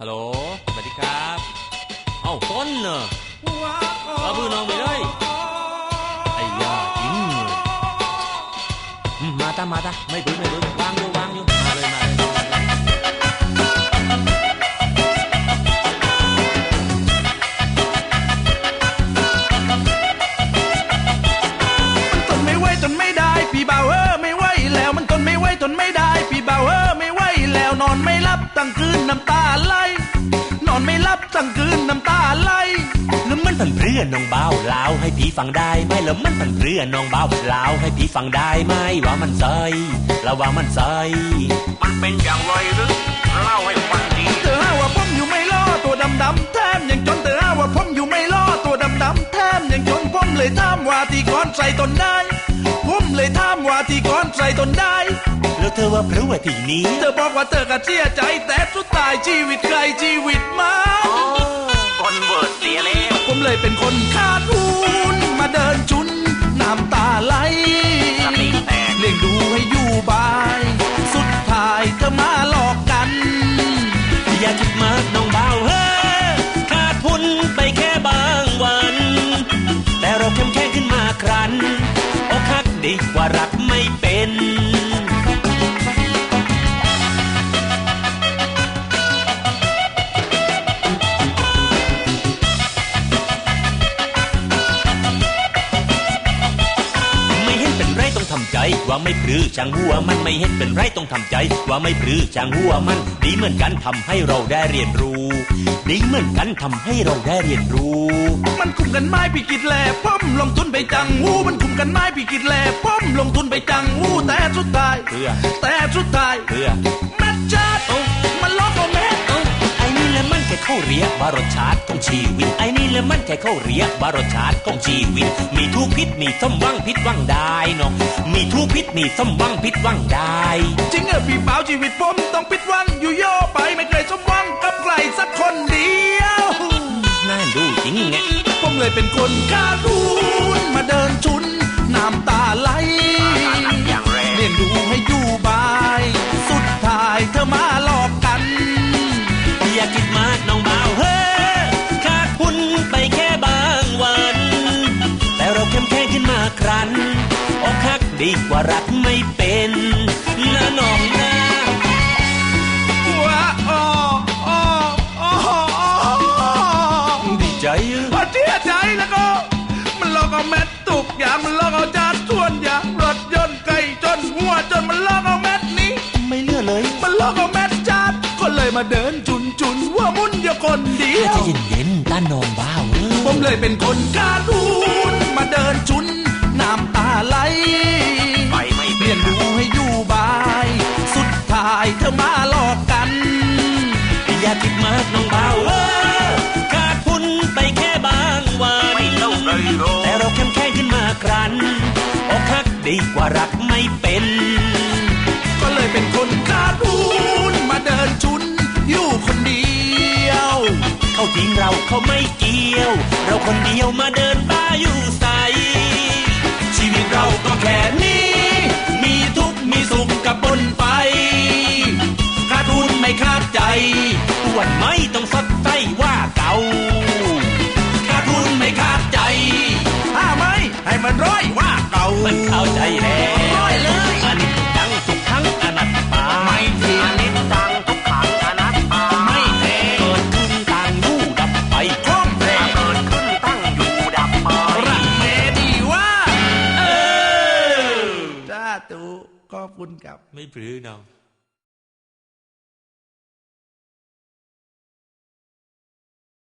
ฮัลโหล สวัสดีครับ เอ้าต้นเนอะเอาบือน้องไปเลยไอ้ยาจริงเลยอืมาตามาตาไม่บื้อไม่บื้อวางอยู่วางอยู่มาเลยมาเลยมาเลยทนไม่ไหวทนไม่ได้ พี่บ่าวเออไม่ไหวแล้วมันทนไม่ไหวทนไม่ได้ พี่บ่าวเออไม่ไหวแล้วนอนไม่หลับตั้งคืนน้ำตาไหล อนไม่หลับตั้งคืนน้ำตาไหลแล้วมันเป็นเรื่องน้องเบาลาวให้พี่ฟังได้ไหมแล้วมันเป็นเรื่องน้องเบาลาวให้พี่ฟังได้ไหมว่ามันใจแล้วว่ามันใจมันเป็นอย่างไรหรือเล่าให้ฟังดีเธอหาว่าผมอยู่ไม่ล่อตัวดำดำๆแถมยังจนเธอหาว่าผมอยู่ไม่ล่อตัวดำดำๆแถมยังจนผมเลยถามว่าที่ก้อนใส่ตนได้ผมเลยถามว่าที่ก้อนใส่ตนได้แล้วเธอว่าเพราะว่าที่นี้ เธอบอกว่าเธอก็เสียใจแต่สุดท้ายชีวิตใครชี รักไม่เป็นไม่เห็นเป็นไรต้องทำใจว่าไม่พรือช่างหัวมันไม่เห็นเป็นไรต้องทำใจ ว่าไม่พรือช่างหัวมัน ดีเหมือนกันทำให้เราได้เรียนรู้ ดีเหมือนกันทำให้เราได้เรียนรู้ มันคุมกันไม้พี่กิดแลป้อมลงทุนไปจังหูมันคุมกันไม้พี่กิดแลป้อมลงทุนไปจังหูแต่สุดท้ายเพื่อแต่สุดท้ายเพื่อแม่จัดมันล็อกเอาแม่เอ้าไอ้นี่แหละมันแค่เข้าเรียกว่ารสชาติของชีวิตไอ้นี่แหละมันแค่เข้าเรียกว่ารสชาติของชีวิต มีทุกพิษมีสมหวังพิษหวังได้เนาะมีทุกพิษมีสมหวังพิษหวังได้จริงเออพี่เปล่าชีวิตผมต้องปิดหวังอยู่ เลยเป็นคนขาดทุนมาเดินชุนน้ำตาไหลหนักอย่างแรงเลี้ยงดูให้อยู่บาย สุดท้ายเธอมาหลอกกัน อย่าคิดมากน้องบ่าวเฮ้อขาดทุนไปแค่บางวัน แต่เราเข้มแข็งขึ้นมาครั้นอกหักดีกว่ารักไม่เป็นนะน้องนะว้าอ้ออ้ออ้ออ้อดีใจ เออพอเสียใจแล้วก็มันหลอกเอาเม็ดตุกอย่างมันหลอกเอาจานส่วนอย่างรถยนต์ไก่จนหัวจนมันหลอกเอาเม็ดนี้ ไม่เลือกเลย มันหลอกเอาเม็ดจานก็เลยมาเดินจุนจุนว่ามุนอยู่คนเดียวใจเย็นๆต้านน้องบ่าวเออผมเลยเป็นคนการ์ตูนมาเดินชุนน้ำตาไหลไปไม่เป็เรียนนรู้ให้อยู่บาย สุดท้ายเธอมาหลอกกันอย่าคิดมากน้อง แต่เราเข้มแข็งขึ้นมาครั้นอกหักดีกว่ารักไม่เป็น ก็เลยเป็นคนการ์ตูนมาเดินชุนอยู่คนเดียว เขาทิ้งเราเขาไม่เกี่ยว เราคนเดียวมาเดินบ้าอยู่ใส ชีวิตเราก็แค่นี้ มีทุกข์มีสุขกับปนไปการ์ตูนไม่คาดใจอ้วนไม่ต้องสด เออจ้าตูขอบคุณครับ ไม่ปรือเนาะ